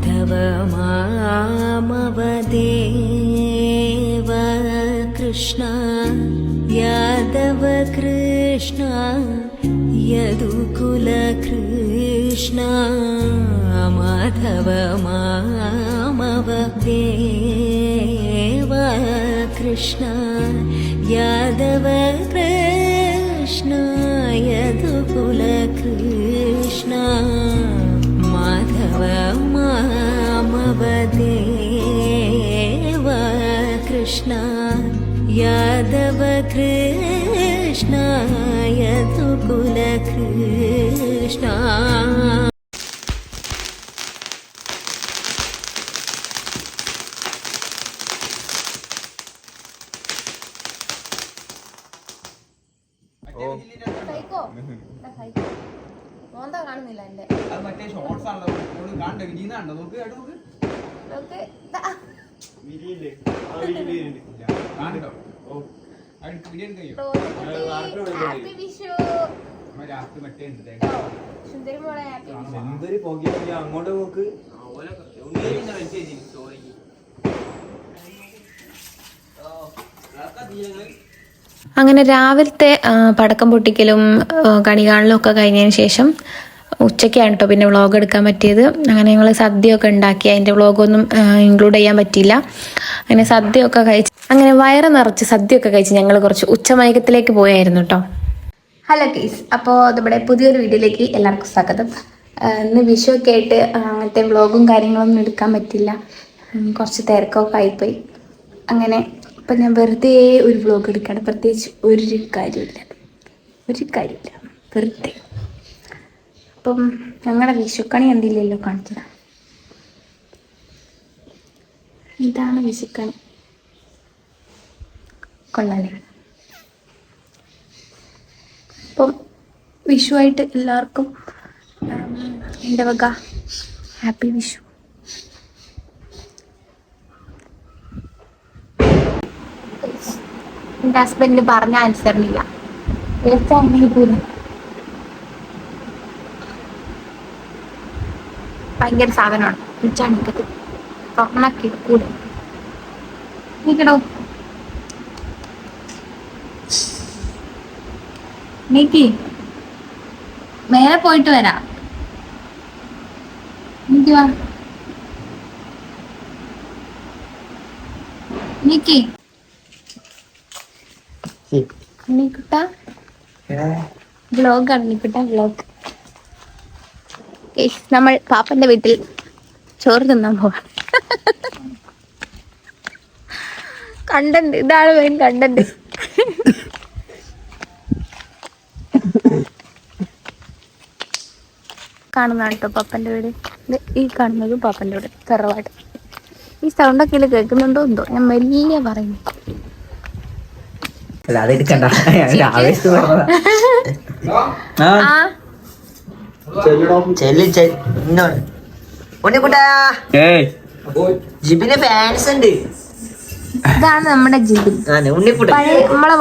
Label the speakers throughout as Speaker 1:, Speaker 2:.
Speaker 1: माधव मामवदेव देव यादव कृष्ण यदुकुल कृष्ण माधव मामवदेव कृष्ण यादव कृष्ण कृष्ण यादव कृष्ण यदुकुलकृष्ण സുന്ദരി പോകി അങ്ങോട്ട് പോക്ക് അങ്ങനെ രാവിലത്തെ പടക്കം പൊട്ടിക്കലും കണികാണലും ഒക്കെ കഴിഞ്ഞതിന് ശേഷം ഉച്ചയ്ക്കാണ് കേട്ടോ പിന്നെ വ്ളോഗ് എടുക്കാൻ പറ്റിയത് അങ്ങനെ ഞങ്ങൾ സദ്യയൊക്കെ ഉണ്ടാക്കി അതിൻ്റെ വ്ളോഗൊന്നും ഇൻക്ലൂഡ് ചെയ്യാൻ പറ്റിയില്ല അങ്ങനെ സദ്യയൊക്കെ കഴിച്ച് അങ്ങനെ വയറ് നിറച്ച് സദ്യയൊക്കെ കഴിച്ച് ഞങ്ങൾ കുറച്ച് ഉച്ചമയക്കത്തിലേക്ക് പോയായിരുന്നു കേട്ടോ ഹലോ കേസ് അപ്പോൾ നമ്മുടെ പുതിയൊരു വീഡിയോയിലേക്ക് എല്ലാവർക്കും സ്വാഗതം ഇന്ന് വിഷുവൊക്കെ ആയിട്ട് അങ്ങനത്തെ വ്ളോഗും കാര്യങ്ങളൊന്നും എടുക്കാൻ പറ്റില്ല കുറച്ച് തിരക്കൊക്കെ ആയിപ്പോയി അങ്ങനെ ഇപ്പം ഞാൻ വെറുതെ ഒരു വ്ളോഗ് എടുക്കുകയാണ് പ്രത്യേകിച്ച് ഒരു കാര്യമില്ല ഒരു കാര്യമില്ല വെറുതെ അപ്പം ഞങ്ങളുടെ വിഷുക്കണി എന്തില്ലല്ലോ കാണിച്ചത് ഇതാണ് വിഷുക്കണി കൊള്ളാലേ അപ്പം വിഷുവായിട്ട് എല്ലാവർക്കും എൻ്റെ വക ഹാപ്പി വിഷു എൻ്റെ ഹസ്ബൻഡ് പറഞ്ഞ ആൻസറിനില്ല എളുപ്പമാണെങ്കിൽ പോലും ഭയങ്കര സാധനമാണ് ഉച്ചാണിക്കത്ത് തുറന്നാക്കി കൂടെ നീക്കടോ നീക്കി മേലെ പോയിട്ട് വരാ നീക്കി വാ നീക്കി നീക്കുട്ട ബ്ലോഗ് ആണ് ബ്ലോഗ് നമ്മൾ പാപ്പന്റെ വീട്ടിൽ ചോറ് തിന്നാൻ പോവാം കണ്ടന്റ് ഇതാണ് മെയിൻ കണ്ടന്റ് കാണുന്നതാണ് കേട്ടോ പാപ്പന്റെ വീട് ഈ കാണുന്നത് പാപ്പന്റെ വീട് തറവാട് ഈ സൗണ്ട് ഒക്കെ കേൾക്കുന്നുണ്ടോ എന്തോ ഞാൻ വലിയ പറയുന്നു
Speaker 2: അല്ല അതെടുക്കണ്ട ആവേശം ആ ജിബിന് ഫാൻസ് ഉണ്ട്
Speaker 1: ഇതാണ് നമ്മുടെ ജിബിൻ നമ്മളെ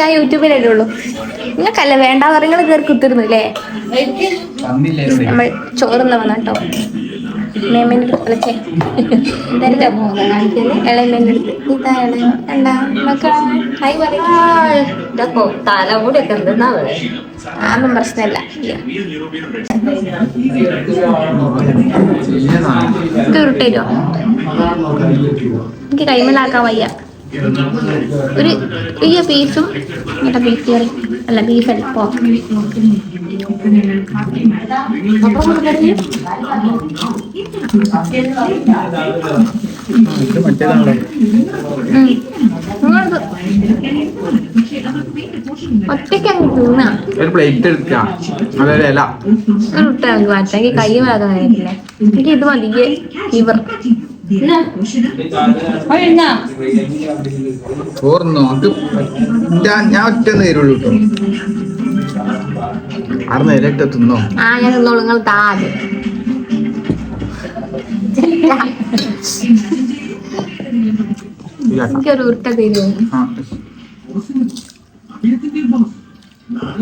Speaker 1: ഞാൻ നിങ്ങൾക്കല്ല വേണ്ട പറയുന്നത് കയറി കുത്തിരുന്നില്ലേ നമ്മൾ മേമേനെടുത്ത് എന്താ മക്കളെ ഹൈ പറയോ തലമുടി ഇത് ഉരുട്ടരുമോ എനിക്ക് കൈമലാക്കാൻ വയ്യ ഒരു ഈ ബീഫും എന്നിട്ട് ബീഫ് കറി അല്ല ബീഫല്ല പോക്ക് ഒറ്റയ്ക്ക് അങ്ങ് തിന്നാ
Speaker 2: ഒരു പ്ലേറ്റ് എടുക്കുക അതൊരു ഇല
Speaker 1: ഒരു ഇട്ടാൽ മതി കൈ വേദന എനിക്ക് ഇത് മതിയേ ഇവർ
Speaker 2: ഓർന്നു നമുക്ക് ഞാൻ ഒറ്റ നേരുള്ളൂ കേട്ടോ ആറ് നേരിട്ട് തിന്നോ
Speaker 1: ആ ഞാൻ തിന്നോളൂ നിങ്ങൾ താഴെ എനിക്കൊരു ഉരുട്ട തരുമോ ആ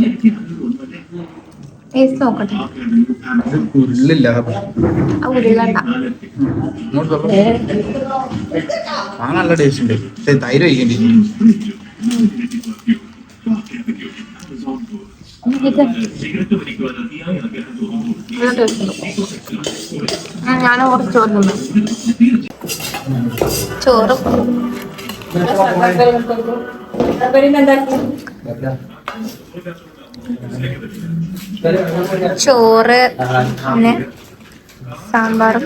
Speaker 1: ടേസ്റ്റ് നോക്കട്ടെ ഉള്ളില്ല ഉരുളണ്ട
Speaker 2: ആ നല്ല ടേസ്റ്റ് ഉണ്ട് തൈര് ഒഴിക്കേണ്ടി
Speaker 1: ഞാൻ കുറച്ച് ചോറ് തിന്നു ചോറ് എന്താ ചോറ് പിന്നെ സാമ്പാറും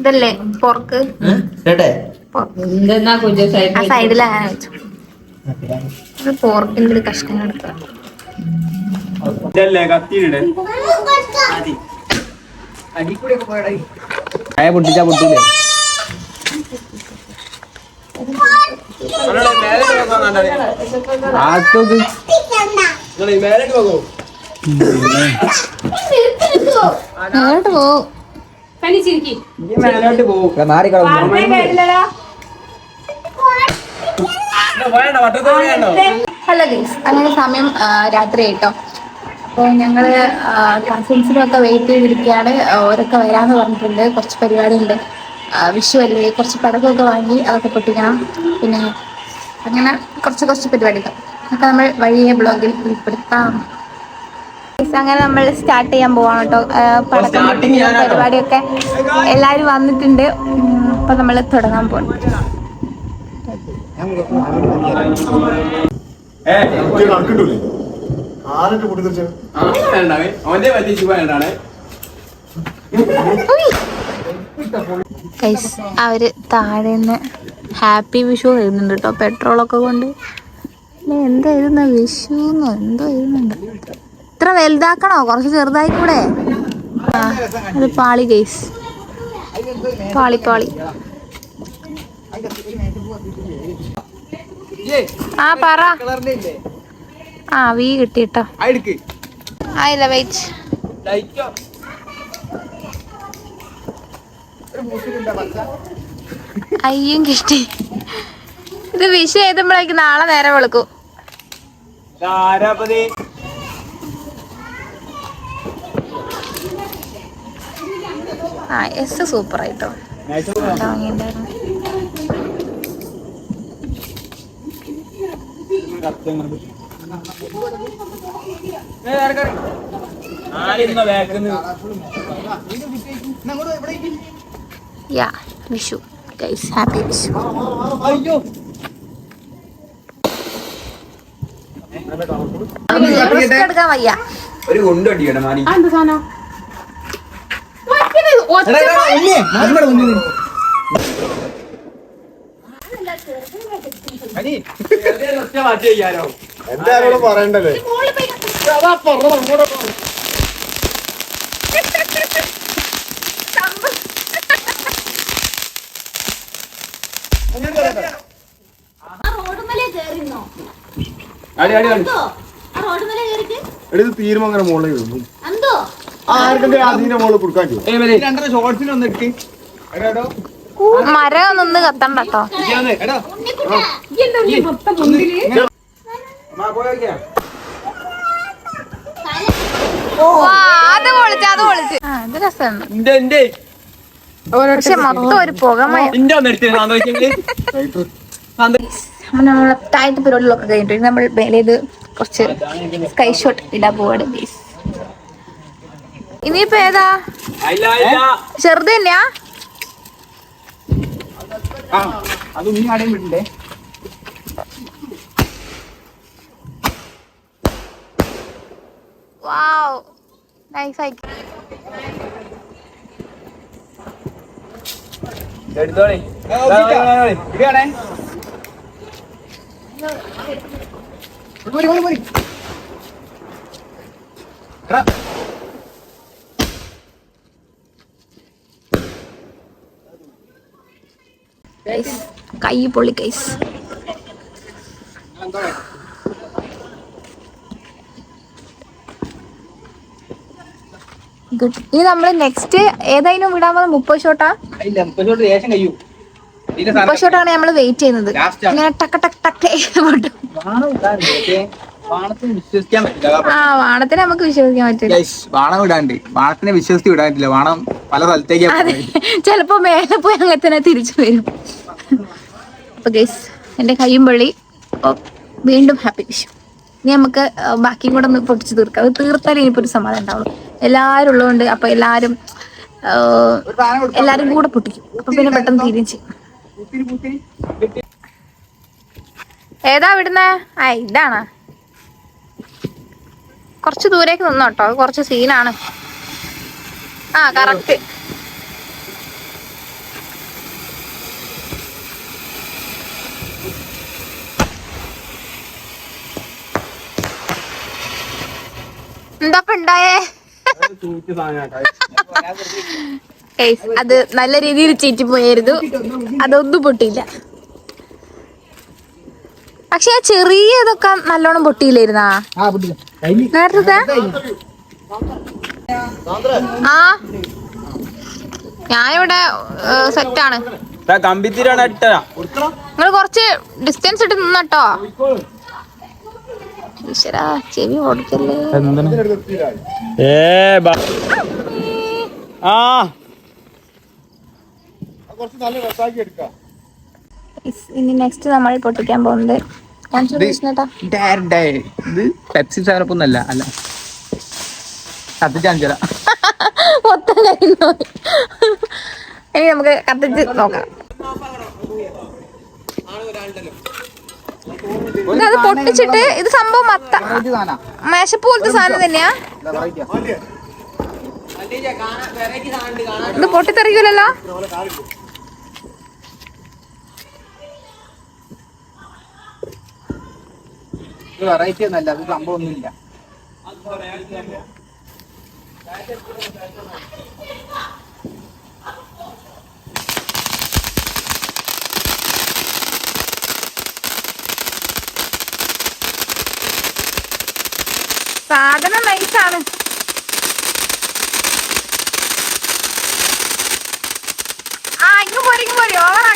Speaker 1: ഇതല്ലേ പോർക്ക് ആ സൈഡിൽ പോർക്കിന്റെ ഒരു കഷ്ണം എടുക്കാം പോകും ഹലോ ഗൈസ് അങ്ങനെ സമയം രാത്രി കേട്ടോ അപ്പോൾ കസിൻസിനും ഒക്കെ വെയിറ്റ് ചെയ്തിരിക്കുകയാണ് ഓരൊക്കെ വരാന്ന് പറഞ്ഞിട്ടുണ്ട് കുറച്ച് പരിപാടിയുണ്ട് വിഷു അല്ലേ കുറച്ച് പടക്കമൊക്കെ വാങ്ങി അതൊക്കെ പൊട്ടിക്കണം പിന്നെ അങ്ങനെ കുറച്ച് കുറച്ച് പരിപാടികൾ അതൊക്കെ നമ്മൾ വഴിയെ ബ്ലോഗിൽ ഉൾപ്പെടുത്താം അങ്ങനെ നമ്മൾ സ്റ്റാർട്ട് ചെയ്യാൻ പോവാണ് കേട്ടോ പടക്കം പൊട്ടിക്കുന്ന പരിപാടിയൊക്കെ എല്ലാവരും വന്നിട്ടുണ്ട് അപ്പം നമ്മൾ തുടങ്ങാൻ പോകുന്നു അവര് താഴെ നിന്ന് ഹാപ്പി വിഷു വരുന്നുണ്ട് കേട്ടോ പെട്രോളൊക്കെ കൊണ്ട് എന്തോ വിഷു എന്നോ എന്തോ എഴുതുന്നുണ്ട് ഇത്ര വലുതാക്കണോ കുറച്ച് ചെറുതായിക്കൂടെ അത് പാളി ഗൈസ് പാളി പാളി ആ പറ ആ വീ കിട്ടിട്ടോ ആയില്ല വെയിറ്റ് അയ്യും കിട്ടി ഇത് വിഷു എഴുതുമ്പോഴേക്ക് നാളെ നേരെ വെളുക്കും
Speaker 2: ധാരാപതി
Speaker 1: ആ എസ് സൂപ്പറായിട്ടോ യാ വിഷു ഗൈസ് ഹാപ്പി വിഷു അയ്യോ
Speaker 2: ഒരു ഗുണ്ട് അടിക്കണം മാനി എന്തായാലും പറയണ്ടല്ലേ
Speaker 1: അങ്ങനെ പറയാം
Speaker 2: അടി അടി എടി ഇത്
Speaker 1: മരം നിന്ന് കത്തണ്ട കേട്ടോ അത് പൊളിച്ച് അത് പൊളിച്ച് രസമാണ് പക്ഷെ മൊത്തം ഒരു പുകമയ അപ്പം നമ്മളെ താഴത്തെ പരിപാടികളൊക്കെ കഴിഞ്ഞിട്ട് നമ്മൾ മേലേത് കുറച്ച് സ്കൈ ഷോട്ട് ഇടാൻ പോവാണ് പ്ലീസ് ഇനിയിപ്പോ ഏതാ ചെറുത് തന്നെയാ വാവ് നൈസ് ആയി
Speaker 2: എടുത്തോളി ഇതാണേ കൈ
Speaker 1: പൊള്ളി കൈസ് ഇനി നമ്മള് നെക്സ്റ്റ് ഏതായാലും വിടാൻ പോകുന്നത് മുപ്പത് ഷോട്ടാ
Speaker 2: ഇല്ല മുപ്പത് ഷോട്ട് ശേഷം കഴിയൂ
Speaker 1: പശുവട്ടാണ് നമ്മൾ വെയിറ്റ് ചെയ്യുന്നത് ഇങ്ങനെ ടക്ക ടക്ക് ടക്ക് പൊട്ടും ആ വാണത്തിനെ നമുക്ക് വിശ്വസിക്കാൻ പറ്റില്ല
Speaker 2: വാണം വിടാണ്ട് വാണത്തിനെ വിശ്വസിച്ച് വിടാൻ വാണം പല സ്ഥലത്തേക്ക് അതെ
Speaker 1: ചിലപ്പോ മേലെ പോയി അങ്ങനെ തന്നെ തിരിച്ചു വരും അപ്പൊ ഗൈസ് എന്റെ കയ്യും പള്ളി വീണ്ടും ഹാപ്പി വിഷു ഇനി നമുക്ക് ബാക്കിയും കൂടെ ഒന്ന് പൊട്ടിച്ച് തീർക്കാം അത് തീർത്താലേ ഇനിയിപ്പോ ഒരു സമാധാനം ഉണ്ടാവുള്ളൂ എല്ലാരും ഉള്ളതുകൊണ്ട് അപ്പൊ എല്ലാരും എല്ലാരും കൂടെ പൊട്ടിക്കും അപ്പൊ പിന്നെ പെട്ടെന്ന് തിരിച്ചു ഏതാ വിടുന്ന ആ ഇതാണ് കുറച്ച് ദൂരേക്ക് നിന്നു കേട്ടോ കുറച്ച് സീനാണ് ആ കറക്റ്റ് എന്താ ഉണ്ടായേ അത് നല്ല രീതിയിൽ ചീറ്റി പോയായിരുന്നു അതൊന്നും പൊട്ടിയില്ല പക്ഷെ ആ ചെറിയതൊക്കെ നല്ലോണം പൊട്ടിയില്ലായിരുന്നാ നേരത്തെ ആ ഞാനിവിടെ ആണ് നിങ്ങൾ കുറച്ച് ഡിസ്റ്റൻസ് ഇട്ട് നിന്നട്ടോ ചെവി ഓടിക്കല്ലേ
Speaker 2: ഏ ആ
Speaker 1: കുറച്ച് നല്ല രസാക്കി എടുക്കാം ഇനി നെക്സ്റ്റ് നമ്മൾ പൊട്ടിക്കാൻ പോകുന്നത് പൊട്ടിച്ചിട്ട് ഇത് സംഭവം മത്ത മേശപ്പ് സാധനം തന്നെയാ ഇത് പൊട്ടിത്തെറിക്കൂലല്ലോ
Speaker 2: ഇത് വെറൈറ്റി ഒന്നല്ല അത് സംഭവം ഒന്നുമില്ല
Speaker 1: സാധനം നൈസാണ് ആ ഇങ്ങ് പോരി ഇങ്ങ് പോരി ഓവറ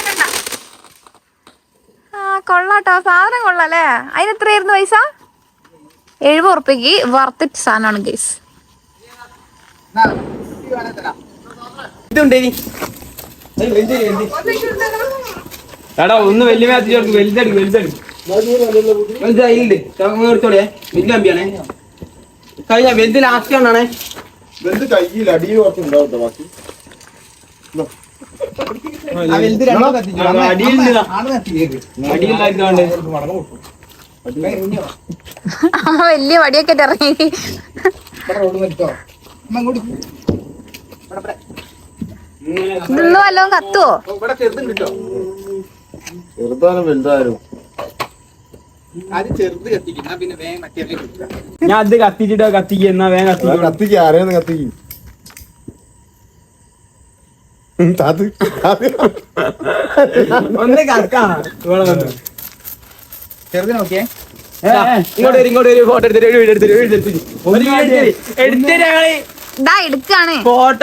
Speaker 1: കൊള്ളാട്ടോ സാധനം കൊള്ളാല്ലേ അതിന് എത്രയായിരുന്നു പൈസ എഴുപത് ഉറുപ്പിക്ക് വർത്തിട്ട് സാധനമാണ് ഗൈസ്
Speaker 2: എടാ ഒന്ന് വലിയ മാച്ച് വലുതടി വലുതടി വലുതായില്ലേ എടുത്തോടെ വലിയ കമ്പിയാണേ കഴിഞ്ഞ വലുത് ലാസ്റ്റ് കാണാണേ വലുത് കയ്യിൽ അടിയിൽ കുറച്ച് ഉണ്ടാവും ബാക്കി ആ
Speaker 1: വലിയ വടിയൊക്കെ ഇറങ്ങി ഇതൊന്നും വല്ലതും കത്തുവോ
Speaker 2: ചെറുതാനും വലുതായാലും ഞാൻ അത് കത്തിച്ചിട്ടാ കത്തിക്കുന്ന വേഗം കത്തിക്കും കത്തിക്ക് അറിയാന്ന് കത്തിക്കും ഫോട്ടോ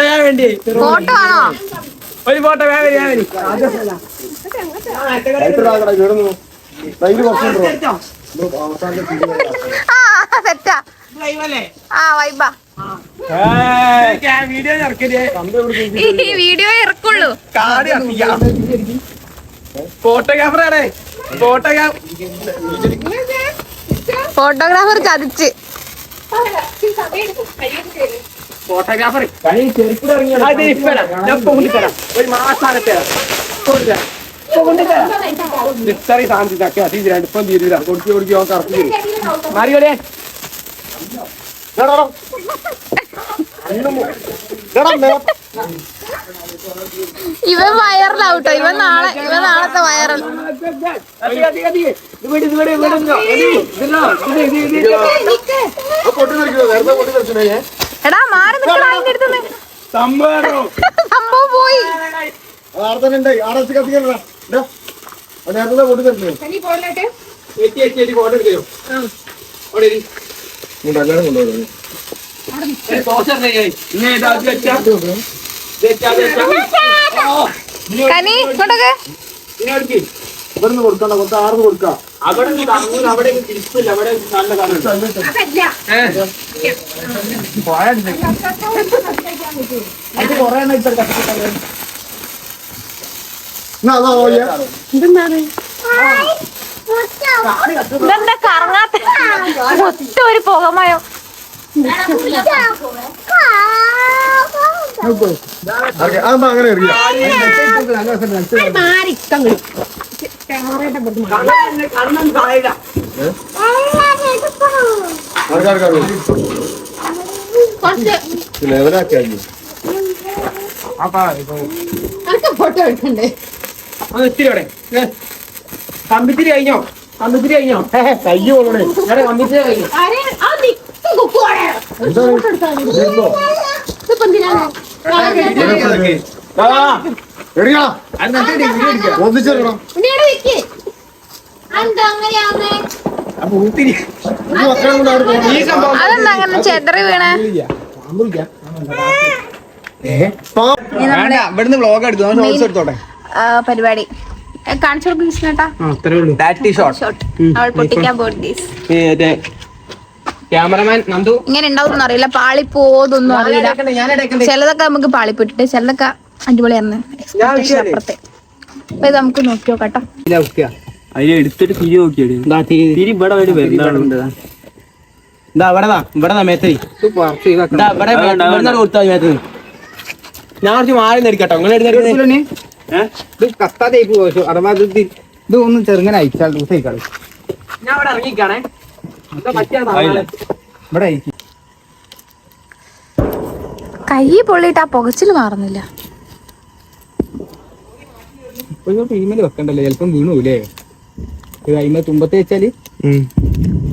Speaker 2: ഞാൻ വേണ്ടി ഒരു ഫോട്ടോ വേറെ
Speaker 1: ആ വൈബാ ഈ വീഡിയോ ഇറക്കുള്ളൂ
Speaker 2: ഫോട്ടോ ക്യാമറയാണേ ഫോട്ടോ
Speaker 1: ഫോട്ടോഗ്രാഫർ ചതിച്ച്
Speaker 2: ഫോട്ടോഗ്രാഫർ ഒരു മാസാനത്തെ നിസ്സാറി സാധനത്തിനൊക്കെ അത് ഇതിരണ്ടിപ്പം തീരുവില്ല കൊടുക്കി കൊടുക്കി അവൻ കറക്റ്റ് മറിയോടെ
Speaker 1: ഇവൻ വൈറലാവട്ടോ ഇവൻ നാളെ ഇവൻ നാളത്തെ വൈറൽ എടാ മാറി നിൽക്കണം അതിന്റെ അടുത്ത്
Speaker 2: സംഭവം പോയി നേരത്തെ കൊണ്ടുവല്ലാതെ കൊണ്ടുപോകുന്നത്
Speaker 1: കനി കൊണ്ടൊക്കെ
Speaker 2: ഇവിടുന്ന് കൊടുക്കണ്ട കൊടുത്ത ആർന്ന് കൊടുക്ക അവിടെ അങ്ങോട്ട് അവിടെ തിരിച്ചില്ല അവിടെ നല്ല കാരണം കൊറേ എന്നാ അതാ ഓയ്യ ഇതെന്താണ്
Speaker 1: ഇതെന്താ കറങ്ങാത്ത മൊത്തം ഒരു പുകമയോ ഫോട്ടോ എടുക്കണ്ടേ
Speaker 2: ഇത്തിരി അവിടെ കമ്പിത്തിരി കഴിഞ്ഞോ കമ്പിത്തിരി കഴിഞ്ഞോ കയ്യോ ഞാൻ അങ്ങനെ
Speaker 1: പരിപാടി പൊട്ടിക്കാൻ
Speaker 2: ക്യാമറമാൻ നന്ദു
Speaker 1: ഇങ്ങനെ ഉണ്ടാവും അറിയില്ല പാളിപ്പോതൊന്നും അറിയില്ല ചിലതൊക്കെ നമുക്ക് പാളിപ്പോയിട്ടിട്ട് ചിലതൊക്കെ അടിപൊളിയായിരുന്നു അപ്പുറത്തെ അപ്പൊ ഇത് നമുക്ക് നോക്കി നോക്കാട്ടോ
Speaker 2: അതിനെ എടുത്തിട്ട് തിരി നോക്കിയത് തിരി ഇവിടെ വരും വരുന്നുണ്ട് ഞാൻ കുറച്ച് മാറി നേടിക്കട്ടോ നിങ്ങൾ എടുത്തു ഏഹ് ഇത് കത്താതെ പോയി അഥവാ ഒന്ന് ചെറുങ്ങനെ അയച്ചാൽ ദിവസേക്കാള് ഞാൻ ഇവിടെ ഇറങ്ങിക്കാണേ ഇവിടെ അയക്കും
Speaker 1: കൈ പൊള്ളിയിട്ട് ആ പുകച്ചിൽ മാറുന്നില്ല
Speaker 2: ടീമില് വെക്കണ്ടല്ലോ ചിലപ്പം വീണൂലേ കൈമ തുമ്പത്തെ വെച്ചാല്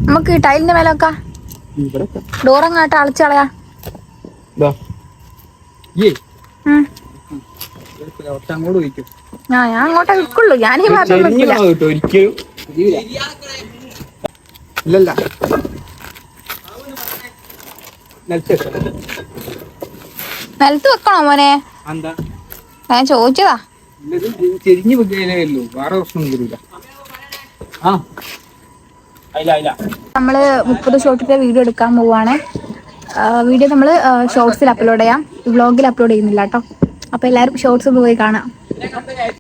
Speaker 1: നമുക്ക് ടൈലിന്റെ മേലെ വെക്കാം ഡോറങ്ങാട്ട് അളിച്ചളയാ ഞാൻ അങ്ങോട്ടേ ഞാൻ ഈ
Speaker 2: ഇല്ലല്ല നിലത്ത് വെക്കണോ
Speaker 1: മോനെ ഞാൻ ചോദിച്ചതാ
Speaker 2: ചെരിഞ്ഞു വെക്കുകയല്ലേയുള്ളൂ വേറെ പ്രശ്നം ആ
Speaker 1: നമ്മള് മുപ്പത് ഷോട്ടിന്റെ വീഡിയോ എടുക്കാൻ പോവാണ് വീഡിയോ നമ്മള് ഷോർട്സിൽ അപ്ലോഡ് ചെയ്യാം വ്ളോഗിൽ അപ്ലോഡ് ചെയ്യുന്നില്ല കേട്ടോ അപ്പോൾ എല്ലാവരും ഷോർട്സ് ഒന്ന് പോയി കാണാം